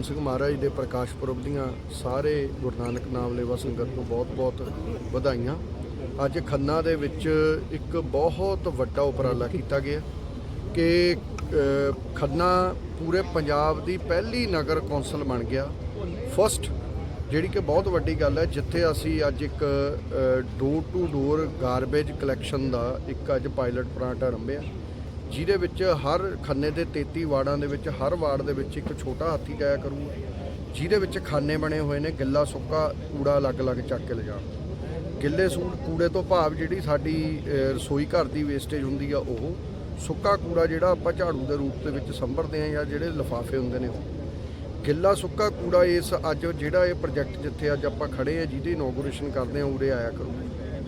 ਗੋਬਿੰਦ ਸਿੰਘ ਮਹਾਰਾਜ ਦੇ ਪ੍ਰਕਾਸ਼ ਪੁਰਬ ਦੀਆਂ ਸਾਰੇ ਗੁਰੂ ਨਾਨਕ ਨਾਮ ਲੇਵਾ ਸੰਗਤ ਨੂੰ ਬਹੁਤ-ਬਹੁਤ ਵਧਾਈਆਂ। ਅੱਜ ਖੰਨਾ ਦੇ ਵਿੱਚ ਇੱਕ ਬਹੁਤ ਵੱਡਾ ਉਪਰਾਲਾ ਕੀਤਾ ਗਿਆ ਕਿ ਖੰਨਾ ਪੂਰੇ ਪੰਜਾਬ ਦੀ ਪਹਿਲੀ ਨਗਰ ਕੌਂਸਲ ਬਣ ਗਿਆ। ਫਸਟ ਜਿਹੜੀ ਕਿ ਬਹੁਤ ਵੱਡੀ ਗੱਲ ਹੈ, ਜਿੱਥੇ ਅਸੀਂ ਅੱਜ ਇੱਕ door to door garbage collection ਦਾ ਇੱਕ ਅੱਜ ਪਾਇਲਟ ਪਲਾਂਟ ਆਰੰਭਿਆ ਜਿਹਦੇ ਵਿੱਚ ਹਰ ਖੰਨੇ ਦੇ 33 ਵਾਰਡਾਂ ਦੇ ਵਿੱਚ ਹਰ ਵਾਰਡ ਦੇ ਵਿੱਚ ਇੱਕ ਛੋਟਾ ਹਾਥੀ ਜਾਇਆ ਕਰੂਗਾ ਜਿਹਦੇ ਵਿੱਚ ਖਾਨੇ ਬਣੇ ਹੋਏ ਨੇ ਗਿੱਲਾ, ਸੁੱਕਾ ਕੂੜਾ ਅਲੱਗ-ਅਲੱਗ ਚੱਕ ਕੇ ਲਿਜਾਣ ਗਿੱਲੇ ਸੂਟ ਕੂੜੇ ਤੋਂ ਭਾਵ ਜਿਹੜੀ ਸਾਡੀ ਰਸੋਈ ਘਰ ਦੀ ਵੇਸਟੇਜ ਹੁੰਦੀ ਆ ਉਹ, ਸੁੱਕਾ ਕੂੜਾ ਜਿਹੜਾ ਆਪਾਂ ਝਾੜੂ ਦੇ ਰੂਪ ਦੇ ਵਿੱਚ ਸੰਭਰਦੇ ਆ ਜਾਂ ਜਿਹੜੇ ਲਿਫਾਫੇ ਹੁੰਦੇ ਨੇ ਉਹ। ਗਿੱਲਾ, ਸੁੱਕਾ ਕੂੜਾ ਇਸ ਅੱਜ ਜਿਹੜਾ ਇਹ ਪ੍ਰੋਜੈਕਟ ਜਿੱਥੇ ਅੱਜ ਆਪਾਂ ਖੜੇ ਆ, ਜਿਹਦੀ ਇਨੋਗੂਰੇਸ਼ਨ ਕਰਦੇ ਆ ਉਰੇ ਆਇਆ ਕਰੂ।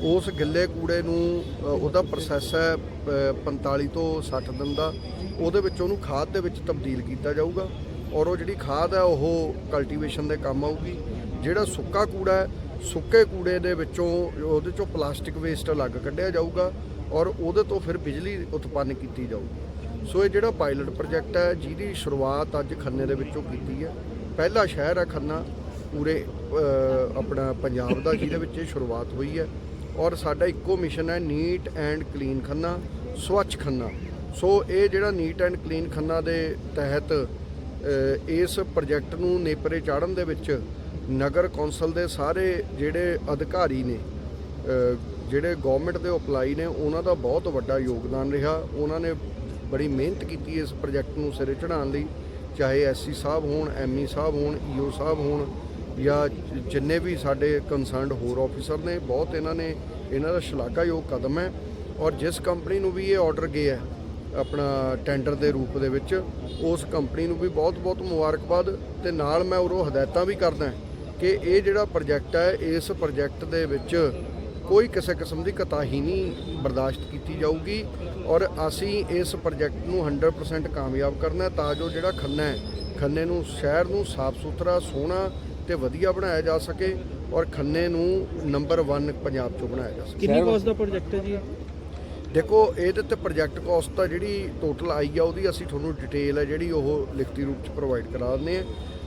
ਉਸ ਗਿੱਲੇ ਕੂੜੇ ਨੂੰ ਉਹਦਾ ਪ੍ਰੋਸੈਸ ਹੈ ਅ, 45 ਤੋਂ 60 ਦਿਨ ਦਾ। ਉਹਦੇ ਵਿੱਚ ਉਹਨੂੰ ਖਾਦ ਦੇ ਵਿੱਚ ਤਬਦੀਲ ਕੀਤਾ ਜਾਊਗਾ ਔਰ ਉਹ ਜਿਹੜੀ ਖਾਦ ਹੈ ਉਹ ਕਲਟੀਵੇਸ਼ਨ ਦੇ ਕੰਮ ਆਊਗੀ। ਜਿਹੜਾ ਸੁੱਕਾ ਕੂੜਾ ਹੈ ਸੁੱਕੇ ਕੂੜੇ ਦੇ ਵਿੱਚੋਂ ਉਹਦੇ ਚੋਂ ਪਲਾਸਟਿਕ ਵੇਸਟ ਅਲੱਗ ਕੱਢਿਆ ਜਾਊਗਾ ਔਰ ਉਹਦੇ ਤੋਂ ਫਿਰ ਬਿਜਲੀ ਉਤਪੰਨ ਕੀਤੀ ਜਾਊਗੀ। ਸੋ ਇਹ ਜਿਹੜਾ ਪਾਇਲਟ ਪ੍ਰੋਜੈਕਟ ਹੈ ਜਿਹਦੀ ਸ਼ੁਰੂਆਤ ਅੱਜ ਖੰਨੇ ਦੇ ਵਿੱਚੋਂ ਕੀਤੀ ਹੈ। ਪਹਿਲਾ ਸ਼ਹਿਰ ਹੈ ਖੰਨਾ ਪੂਰੇ ਆਪਣਾ ਪੰਜਾਬ ਦਾ ਜਿਹਦੇ ਵਿੱਚ ਇਹ ਸ਼ੁਰੂਆਤ ਹੋਈ ਹੈ। ਔਰ ਸਾਡਾ ਇੱਕੋ ਮਿਸ਼ਨ ਹੈ ਨੀਟ ਐਂਡ ਕਲੀਨ ਖੰਨਾ, ਸਵੱਛ ਖੰਨਾ। ਸੋ ਇਹ ਜਿਹੜਾ ਨੀਟ ਐਂਡ ਕਲੀਨ ਖੰਨਾ ਦੇ ਤਹਿਤ ਇਸ ਪ੍ਰੋਜੈਕਟ ਨੂੰ ਨੇਪਰੇ ਚਾੜਨ ਦੇ ਵਿੱਚ ਨਗਰ ਕੌਂਸਲ ਦੇ ਸਾਰੇ ਜਿਹੜੇ ਅਧਿਕਾਰੀ ਨੇ ਜਿਹੜੇ ਗਵਰਨਮੈਂਟ ਦੇ ਅਪਲਾਈ ਨੇ, ਉਹਨਾਂ ਦਾ ਬਹੁਤ ਵੱਡਾ ਯੋਗਦਾਨ ਰਿਹਾ। ਉਹਨਾਂ ਨੇ ਬੜੀ ਮਿਹਨਤ ਕੀਤੀ ਇਸ ਪ੍ਰੋਜੈਕਟ ਨੂੰ ਸਿਰੇ ਚੜਾਉਣ ਲਈ, ਚਾਹੇ ਐਸਸੀ ਸਾਹਿਬ ਹੋਣ ਐਮਈ ਸਾਹਿਬ ਹੋਣ ਈਓ ਸਾਹਿਬ ਹੋਣ ਜਾਂ ਜਿੰਨੇ ਵੀ ਸਾਡੇ ਕੰਸਰਨਡ ਹੋਰ ਆਫੀਸਰ ਨੇ ਬਹੁਤ ਇਹਨਾਂ ਨੇ ਇਹਨਾਂ ਦਾ ਸ਼ਲਾਘਾਯੋਗ ਕਦਮ ਹੈ ਔਰ ਜਿਸ ਕੰਪਨੀ ਨੂੰ ਵੀ ਇਹ ਆਰਡਰ ਗਿਆ ਹੈ, ਆਪਣਾ ਟੈਂਡਰ ਦੇ ਰੂਪ ਦੇ ਵਿੱਚ ਉਸ ਕੰਪਨੀ ਨੂੰ ਵੀ ਬਹੁਤ-ਬਹੁਤ ਮੁਬਾਰਕਬਾਦ ਤੇ ਨਾਲ ਮੈਂ ਉਰੋਂ ਹਦਾਇਤਾਂ ਵੀ ਕਰਦਾ ਕਿ ਇਹ ਜਿਹੜਾ ਪ੍ਰੋਜੈਕਟ ਹੈ ਇਸ ਪ੍ਰੋਜੈਕਟ ਦੇ ਵਿੱਚ ਕੋਈ ਕਿਸੇ ਕਿਸਮ ਦੀ ਕਤਾਹੀ ਨਹੀਂ ਬਰਦਾਸ਼ਤ ਕੀਤੀ ਜਾਊਗੀ ਔਰ ਅਸੀਂ ਇਸ ਪ੍ਰੋਜੈਕਟ ਨੂੰ 100% ਕਾਮਯਾਬ ਕਰਨਾ ਤਾਂ ਜੋ ਜਿਹੜਾ ਖੰਨਾ ਹੈ ਖੰਨੇ ਨੂੰ ਸ਼ਹਿਰ ਨੂੰ ਸਾਫ਼ ਸੁਥਰਾ ਸੋਹਣਾ ਤੇ ਵਧੀਆ ਬਣਾਇਆ ਜਾ ਸਕੇ ਔਰ ਖੰਨੇ ਨੂੰ ਨੰਬਰ 1 ਪੰਜਾਬ 'ਚੋਂ ਬਣਾਇਆ ਜਾ ਸਕੇ। ਕਿੰਨੀ ਕੋਸਟ ਦਾ ਪ੍ਰੋਜੈਕਟ ਹੈ ਜੀ? ਦੇਖੋ ਇਹਦੇ ਤੇ ਪ੍ਰੋਜੈਕਟ ਕਾਸਟ ਤਾਂ ਜਿਹੜੀ ਟੋਟਲ ਆਈ ਆ ਉਹਦੀ ਅਸੀਂ ਤੁਹਾਨੂੰ ਡਿਟੇਲ ਹੈ ਜਿਹੜੀ ਉਹ ਲਿਖਤੀ ਰੂਪ ਚ ਪ੍ਰੋਵਾਈਡ ਕਰਾ ਦਿੰਦੇ ਆ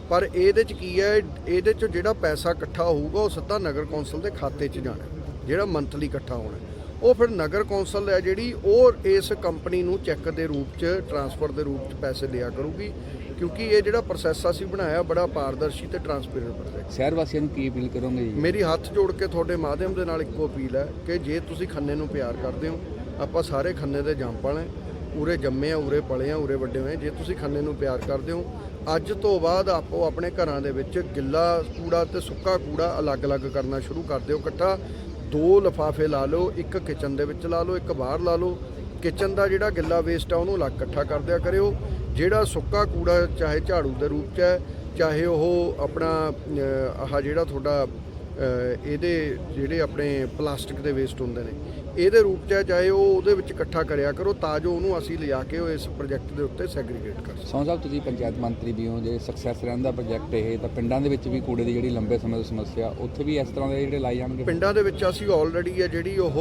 ਪਰ ਇਹਦੇ ਚ ਕੀ ਹੈ ਇਹਦੇ ਚ ਜਿਹੜਾ ਪੈਸਾ ਇਕੱਠਾ ਹੋਊਗਾ ਉਹ ਸਿੱਧਾ ਨਗਰ ਕੌਂਸਲ ਦੇ ਖਾਤੇ 'ਚ ਜਾਣਾ ਜਿਹੜਾ ਮੰਥਲੀ ਇਕੱਠਾ ਹੋਣਾ ਉਹ ਫਿਰ ਨਗਰ ਕੌਂਸਲ ਹੈ ਜਿਹੜੀ ਉਹ ਇਸ ਕੰਪਨੀ ਨੂੰ ਚੈੱਕ ਦੇ ਰੂਪ 'ਚ ਟਰਾਂਸਫਰ ਦੇ ਰੂਪ 'ਚ ਪੈਸੇ ਦਿਆ ਕਰੂਗੀ। ਕਿਉਂਕਿ ਇਹ ਜਿਹੜਾ ਪ੍ਰੋਸੈਸ ਅਸੀਂ ਬਣਾਇਆ ਬੜਾ ਪਾਰਦਰਸ਼ੀ ਤੇ ਟਰਾਂਸਪੇਰੈਂਟ ਪ੍ਰੋਸੈਸ ਸ਼ਹਿਰ ਵਾਸੀਆਂ ਨੂੰ ਕੀ ਅਪੀਲ ਕਰੋਗੇ ਜੀ? ਮੇਰੀ ਹੱਥ ਜੋੜ ਕੇ ਤੁਹਾਡੇ ਮਾਧਿਅਮ ਦੇ ਨਾਲ ਇੱਕੋ ਅਪੀਲ ਹੈ ਕਿ ਜੇ ਤੁਸੀਂ ਖੰਨੇ ਨੂੰ ਪਿਆਰ ਕਰਦੇ ਹੋ ਆਪਾਂ ਸਾਰੇ ਖੰਨੇ ਦੇ ਜੰਪਲ ਹੈ। ਉਰੇ ਜੰਮੇ ਆ ਉਰੇ ਪਲੇ ਆ ਉਰੇ ਵੱਡੇ ਹੋਏ। ਜੇ ਤੁਸੀਂ ਖੰਨੇ ਨੂੰ ਪਿਆਰ ਕਰਦੇ ਹੋ ਅੱਜ ਤੋਂ ਬਾਅਦ ਆਪੋ ਆਪਣੇ ਘਰਾਂ ਦੇ ਵਿੱਚ ਗਿੱਲਾ ਕੂੜਾ ਤੇ ਸੁੱਕਾ ਕੂੜਾ ਅਲੱਗ-ਅਲੱਗ ਕਰਨਾ ਸ਼ੁਰੂ ਕਰ ਦਿਓ। ਇਕੱਠਾ ਦੋ ਲਿਫਾਫੇ ਲਾ ਲਓ ਇੱਕ ਕਿਚਨ ਦੇ ਵਿੱਚ ਲਾ ਲਓ ਇੱਕ ਬਾਹਰ ਲਾ ਲਓ। ਕਿਚਨ ਦਾ ਜਿਹੜਾ ਗਿੱਲਾ ਵੇਸਟ ਆ ਉਹਨੂੰ ਅਲੱਗ ਇਕੱਠਾ ਕਰ ਦਿਆ ਕਰਿਓ। ਜਿਹੜਾ ਸੁੱਕਾ ਕੂੜਾ ਚਾਹੇ ਝਾੜੂ ਦੇ ਰੂਪ 'ਚ ਹੈ, ਚਾਹੇ ਉਹ ਆਪਣਾ ਆਹ ਜਿਹੜਾ ਤੁਹਾਡਾ ਇਹਦੇ ਜਿਹੜੇ ਆਪਣੇ ਪਲਾਸਟਿਕ ਦੇ ਵੇਸਟ ਹੁੰਦੇ ਨੇ ਇਹਦੇ ਰੂਪ 'ਚ ਚਾਹੇ ਉਹ ਉਹਦੇ ਵਿੱਚ ਇਕੱਠਾ ਕਰਿਆ ਕਰੋ ਤਾਂ ਜੋ ਉਹਨੂੰ ਅਸੀਂ ਲਿਜਾ ਕੇ ਉਹ ਇਸ ਪ੍ਰੋਜੈਕਟ ਦੇ ਉੱਤੇ ਸੈਗਰੀਗੇਟ ਕਰ ਸਕੀਏ। ਸੌਂ ਸਾਹਿਬ ਤੁਸੀਂ ਪੰਚਾਇਤ ਮੰਤਰੀ ਵੀ ਹੋ ਜੇ ਸਕਸੈਸ ਰਹਿੰਦਾ ਪ੍ਰੋਜੈਕਟ ਇਹ ਤਾਂ ਪਿੰਡਾਂ ਦੇ ਵਿੱਚ ਵੀ ਕੂੜੇ ਦੀ ਜਿਹੜੀ ਲੰਬੇ ਸਮੇਂ ਤੋਂ ਸਮੱਸਿਆ ਉੱਥੇ ਵੀ ਇਸ ਤਰ੍ਹਾਂ ਦੇ ਜਿਹੜੇ ਲਾਏ ਜਾਣਗੇ? ਪਿੰਡਾਂ ਦੇ ਵਿੱਚ ਅਸੀਂ ਆਲਰੇਡੀ ਹੈ ਜਿਹੜੀ ਉਹ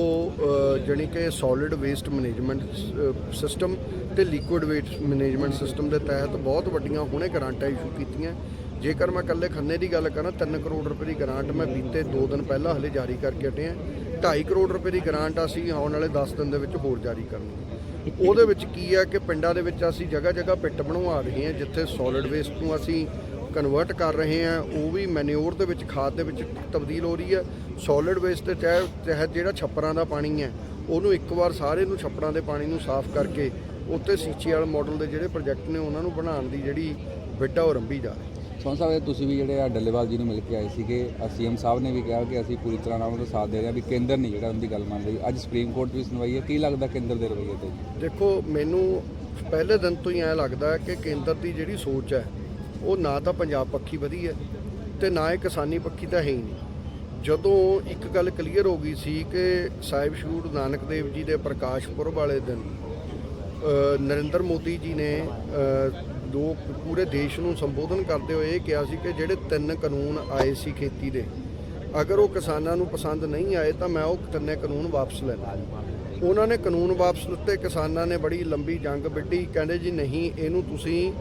ਜਾਣੀ ਕਿ ਸੋਲਿਡ ਵੇਸਟ ਮੈਨੇਜਮੈਂਟ ਸਿਸਟਮ ਤੇ ਲਿਕੁਇਡ ਵੇਸਟ ਮੈਨੇਜਮੈਂਟ ਸਿਸਟਮ ਦੇ ਤਹਿਤ ਬਹੁਤ ਵੱਡੀਆਂ ਹੁਣੇ ਗ੍ਰਾਂਟਾਂ ਇਸ਼ੂ ਕੀਤੀਆਂ। ਜੇਕਰ ਮੈਂ ਇਕੱਲੇ ਖੰਨੇ ਦੀ ਗੱਲ ਕਰਾਂ 3 ਕਰੋੜ ਰੁਪਏ ਦੀ ਗ੍ਰਾਂਟ ਮੈਂ ਬੀਤੇ 2 ਦਿਨ ਪਹਿਲਾਂ ਹਲੇ ਜਾਰੀ ਕਰਕੇ ਹਟੇ ਹਾਂ। 2.5 ਕਰੋੜ ਰੁਪਏ ਦੀ ਗ੍ਰਾਂਟ ਅਸੀਂ ਆਉਣ ਵਾਲੇ 10 ਦਿਨ ਦੇ ਵਿੱਚ ਹੋਰ ਜਾਰੀ ਕਰਨੀ ਉਹਦੇ ਵਿੱਚ ਕੀ ਹੈ ਕਿ ਪਿੰਡਾਂ ਦੇ ਵਿੱਚ ਅਸੀਂ ਜਗ੍ਹਾ ਜਗ੍ਹਾ ਪਿੱਟ ਬਣਵਾ ਰਹੇ ਹਾਂ, ਜਿੱਥੇ ਸੋਲਿਡ ਵੇਸਟ ਨੂੰ ਅਸੀਂ ਕਨਵਰਟ ਕਰ ਰਹੇ ਹਾਂ। ਉਹ ਵੀ ਮੈਨਿਓਰ ਦੇ ਵਿੱਚ, ਖਾਦ ਦੇ ਵਿੱਚ ਤਬਦੀਲ ਹੋ ਰਹੀ ਹੈ। ਸੋਲਿਡ ਵੇਸਟ ਦੇ ਤਹਿ- ਤਹਿਤ ਜਿਹੜਾ ਛੱਪਰਾਂ ਦਾ ਪਾਣੀ ਹੈ, ਉਹਨੂੰ ਇੱਕ ਵਾਰ ਸਾਰੇ ਨੂੰ ਛੱਪੜਾਂ ਦੇ ਪਾਣੀ ਨੂੰ ਸਾਫ਼ ਕਰਕੇ ਉੱਤੇ ਸੀਚੀ ਵਾਲ ਮਾਡਲ ਦੇ ਜਿਹੜੇ ਪ੍ਰੋਜੈਕਟ ਨੇ, ਉਹਨਾਂ ਨੂੰ ਬਣਾਉਣ ਦੀ ਜਿਹੜੀ ਬਿੱਟਾ ਉਹ ਰੰਭੀ ਜਾ ਰਹੀ ਹੈ ਸੌਂ ਸਾਹਿਬ ਤੁਸੀਂ ਵੀ ਜਿਹੜੇ ਆ ਡੱਲੇਵਾਲ ਜੀ ਨੂੰ ਮਿਲ ਕੇ ਆਏ ਸੀਗੇ। ਸੀਐਮ ਸਾਹਿਬ ਨੇ ਵੀ ਕਿਹਾ ਕਿ ਅਸੀਂ ਪੂਰੀ ਤਰ੍ਹਾਂ ਨਾਲ ਦਾ ਸਾਥ ਦੇ ਰਹੇ ਹਾਂ ਵੀ ਕੇਂਦਰ ਨਹੀਂ, ਜਿਹੜਾ ਉਹਦੀ ਗੱਲ ਮੰਨ ਰਹੀ ਅੱਜ ਸੁਪਰੀਮ ਕੋਰਟ ਵੀ ਸੁਣਵਾਈ ਹੈ। ਕੀ ਲੱਗਦਾ ਕੇਂਦਰ ਦੇ ਰਵੱਈਏ ਤੇ? ਦੇਖੋ, ਮੈਨੂੰ ਪਹਿਲੇ ਦਿਨ ਤੋਂ ਹੀ ਐਂ ਲੱਗਦਾ ਕਿ ਕੇਂਦਰ ਦੀ ਜਿਹੜੀ ਸੋਚ ਹੈ, ਉਹ ਨਾ ਤਾਂ ਪੰਜਾਬ ਪੱਖੀ ਵਧੀ ਹੈ ਤੇ ਨਾ ਇਹ ਕਿਸਾਨੀ ਪੱਖੀ ਤਾਂ ਹੈ ਹੀ ਨਹੀਂ। ਜਦੋਂ ਇੱਕ ਗੱਲ ਕਲੀਅਰ ਹੋ ਗਈ ਸੀ ਕਿ ਸਾਹਿਬ ਸ਼੍ਰੀ ਗੁਰੂ ਨਾਨਕ ਦੇਵ ਜੀ ਦੇ ਪ੍ਰਕਾਸ਼ ਪੁਰਬ ਵਾਲੇ ਦਿਨ ਨਰਿੰਦਰ ਮੋਦੀ ਜੀ ਨੇ ਦੋ ਪੂਰੇ ਦੇਸ਼ ਨੂੰ ਸੰਬੋਧਨ ਕਰਦੇ ਹੋਏ ਇਹ ਕਿਹਾ ਸੀ ਕਿ ਜਿਹੜੇ ਤਿੰਨ ਕਾਨੂੰਨ ਆਏ ਸੀ ਖੇਤੀ ਦੇ, ਅਗਰ ਉਹ ਕਿਸਾਨਾਂ ਨੂੰ ਪਸੰਦ ਨਹੀਂ ਆਏ ਤਾਂ ਮੈਂ ਉਹ ਤਿੰਨੇ ਕਾਨੂੰਨ ਵਾਪਸ ਲੈਣਾ ਉਹਨਾਂ ਨੇ ਕਾਨੂੰਨ ਵਾਪਸ ਲਿੱਤੇ ਕਿਸਾਨਾਂ ਨੇ ਬੜੀ ਲੰਬੀ ਜੰਗ ਵਿੱਢੀ, ਕਹਿੰਦੇ ਜੀ ਨਹੀਂ, ਇਹਨੂੰ ਤੁਸੀਂ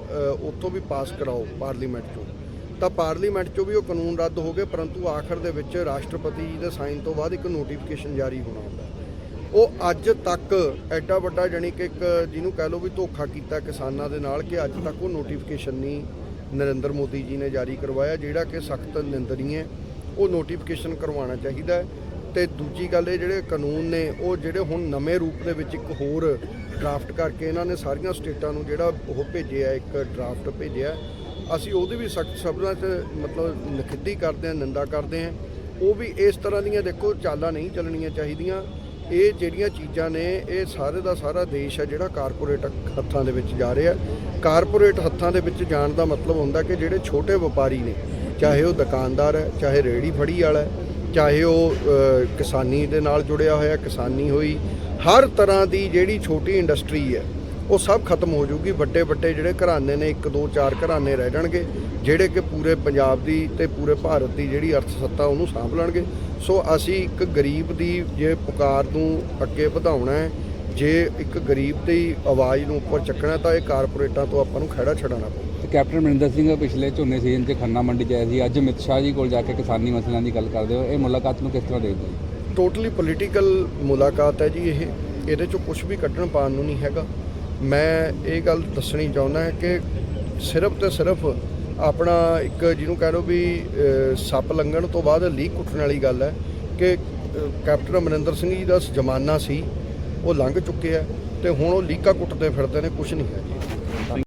ਉੱਥੋਂ ਵੀ ਪਾਸ ਕਰਾਓ ਪਾਰਲੀਮੈਂਟ ਚੋਂ। ਤਾਂ ਪਾਰਲੀਮੈਂਟ ਚੋਂ ਵੀ ਉਹ ਕਾਨੂੰਨ ਰੱਦ ਹੋ ਗਏ, ਪਰੰਤੂ ਆਖਰ ਦੇ ਵਿੱਚ ਰਾਸ਼ਟਰਪਤੀ ਜੀ ਦੇ ਸਾਈਨ ਤੋਂ ਬਾਅਦ ਇੱਕ ਨੋਟੀਫਿਕੇਸ਼ਨ ਜਾਰੀ ਹੋਣਾ ਹੁੰਦਾ। ਉਹ ਅੱਜ ਤੱਕ ਐਡਾ ਵੱਡਾ ਜਾਣੀ ਕਿ ਇੱਕ ਜਿਹਨੂੰ ਕਹਿ ਲਓ ਵੀ ਧੋਖਾ ਕੀਤਾ ਕਿਸਾਨਾਂ ਦੇ ਨਾਲ ਕਿ ਅੱਜ ਤੱਕ ਉਹ ਨੋਟੀਫਿਕੇਸ਼ਨ ਨਹੀਂ ਨਰਿੰਦਰ ਮੋਦੀ ਜੀ ਨੇ ਜਾਰੀ ਕਰਵਾਇਆ, ਜਿਹੜਾ ਕਿ ਸਖਤ ਨਿੰਦਣੀ ਹੈ। ਉਹ ਨੋਟੀਫਿਕੇਸ਼ਨ ਕਰਵਾਉਣਾ ਚਾਹੀਦਾ ਹੈ। ਤੇ ਦੂਜੀ ਗੱਲ ਇਹ ਜਿਹੜੇ ਕਾਨੂੰਨ ਨੇ, ਉਹ ਜਿਹੜੇ ਹੁਣ ਨਵੇਂ ਰੂਪ ਦੇ ਵਿੱਚ ਇੱਕ ਹੋਰ ਡਰਾਫਟ ਕਰਕੇ ਇਹਨਾਂ ਨੇ ਸਾਰੀਆਂ ਸਟੇਟਾਂ ਨੂੰ ਜਿਹੜਾ ਉਹ ਭੇਜਿਆ, ਇੱਕ ਡਰਾਫਟ ਭੇਜਿਆ, ਅਸੀਂ ਉਹਦੀ ਵੀ ਸਖਤ ਸ਼ਬਦਾਂ 'ਚ ਮਤਲਬ ਨਖਿੱਧੀ ਕਰਦੇ ਹਾਂ, ਨਿੰਦਾ ਕਰਦੇ ਹਾਂ। ਉਹ ਵੀ ਇਸ ਤਰ੍ਹਾਂ ਦੀਆਂ ਦੇਖੋ, ਚਾਲਾਂ ਨਹੀਂ ਚੱਲਣੀਆਂ ਚਾਹੀਦੀਆਂ। ਇਹ ਜਿਹੜੀਆਂ ਚੀਜ਼ਾਂ ਨੇ, ਇਹ ਸਾਰੇ ਦਾ ਸਾਰਾ ਦੇਸ਼ ਹੈ ਜਿਹੜਾ ਕਾਰਪੋਰੇਟ ਹੱਥਾਂ ਦੇ ਵਿੱਚ ਜਾ ਰਿਹਾ ਕਾਰਪੋਰੇਟ ਹੱਥਾਂ ਦੇ ਵਿੱਚ ਜਾਣ ਦਾ ਮਤਲਬ ਹੁੰਦਾ ਕਿ ਜਿਹੜੇ ਛੋਟੇ ਵਪਾਰੀ ਨੇ, ਚਾਹੇ ਉਹ ਦੁਕਾਨਦਾਰ ਹੈ, ਚਾਹੇ ਰੇੜੀ ਫੜੀ ਵਾਲਾ ਹੈ, ਚਾਹੇ ਉਹ ਕਿਸਾਨੀ ਦੇ ਨਾਲ ਜੁੜਿਆ ਹੋਇਆ, ਕਿਸਾਨੀ ਹੋਈ, ਹਰ ਤਰ੍ਹਾਂ ਦੀ ਜਿਹੜੀ ਛੋਟੀ ਇੰਡਸਟਰੀ ਹੈ, ਉਹ ਸਭ ਖਤਮ ਹੋ ਜਾਊਗੀ। ਵੱਡੇ ਵੱਡੇ ਜਿਹੜੇ ਘਰਾਣੇ ਨੇ, ਇੱਕ, ਦੋ, ਚਾਰ ਘਰਾਣੇ ਰਹਿ ਜਾਣਗੇ, ਜਿਹੜੇ ਕਿ ਪੂਰੇ ਪੰਜਾਬ ਦੀ ਤੇ ਪੂਰੇ ਭਾਰਤ ਦੀ ਜਿਹੜੀ ਅਰਥ ਸੱਤਾ ਉਹਨੂੰ ਸਾਂਭ ਲੈਣਗੇ। ਸੋ ਅਸੀਂ ਇੱਕ ਗਰੀਬ ਦੀ ਜੇ ਪੁਕਾਰ ਨੂੰ ਅੱਗੇ ਵਧਾਉਣਾ ਹੈ ਜੇ ਇੱਕ ਗਰੀਬ ਦੀ ਆਵਾਜ਼ ਨੂੰ ਉੱਪਰ ਚੱਕਣਾ ਤਾਂ ਇਹ ਕਾਰਪੋਰੇਟਾਂ ਤੋਂ ਆਪਾਂ ਨੂੰ ਖਹਿੜਾ ਛਡਾਉਣਾ ਪਊ। ਤੇ ਕੈਪਟਨ ਅਮਰਿੰਦਰ ਸਿੰਘ ਪਿਛਲੇ ਝੋਨੇ ਸੀਜ਼ਨ 'ਚ ਖੰਨਾ ਮੰਡੀ 'ਚ ਆਏ ਸੀ। ਅੱਜ ਅਮਿਤ ਸ਼ਾਹ ਜੀ ਕੋਲ ਜਾ ਕੇ ਕਿਸਾਨੀ ਮਸਲਿਆਂ ਦੀ ਗੱਲ ਕਰਦੇ ਹੋ। ਇਹ ਮੁਲਾਕਾਤ ਨੂੰ ਕਿਸ ਤਰ੍ਹਾਂ ਦੇਖਦੇ ਹੋ? ਟੋਟਲੀ ਪੋਲੀਟੀਕਲ ਮੁਲਾਕਾਤ ਹੈ ਜੀ ਇਹ। ਇਹਦੇ ਚੋਂ ਕੁਝ ਵੀ ਕੱਢਣ ਪਾਉਣ ਨੂੰ ਨਹੀਂ ਹੈਗਾ। ਮੈਂ ਇਹ ਗੱਲ ਦੱਸਣੀ ਚਾਹੁੰਦਾ ਕਿ ਸਿਰਫ ਤੇ ਸਿਰਫ ਆਪਣਾ ਇੱਕ ਜਿਹਨੂੰ ਕਹਿ ਲਓ ਵੀ ਸੱਪ ਲੰਘਣ ਤੋਂ ਬਾਅਦ ਲੀਕ ਉੱਠਣ ਵਾਲੀ ਗੱਲ ਹੈ ਕਿ ਕੈਪਟਨ ਅਮਰਿੰਦਰ ਸਿੰਘ ਜੀ ਦਾ ਜ਼ਮਾਨਾ ਸੀ, ਉਹ ਲੰਘ ਚੁੱਕਿਆ ਤੇ ਹੁਣ ਉਹ ਲੀਕਾ ਕੁੱਟਦੇ ਫਿਰਦੇ ਨੇ ਕੁਝ ਨਹੀਂ ਹੈ ਜੀ।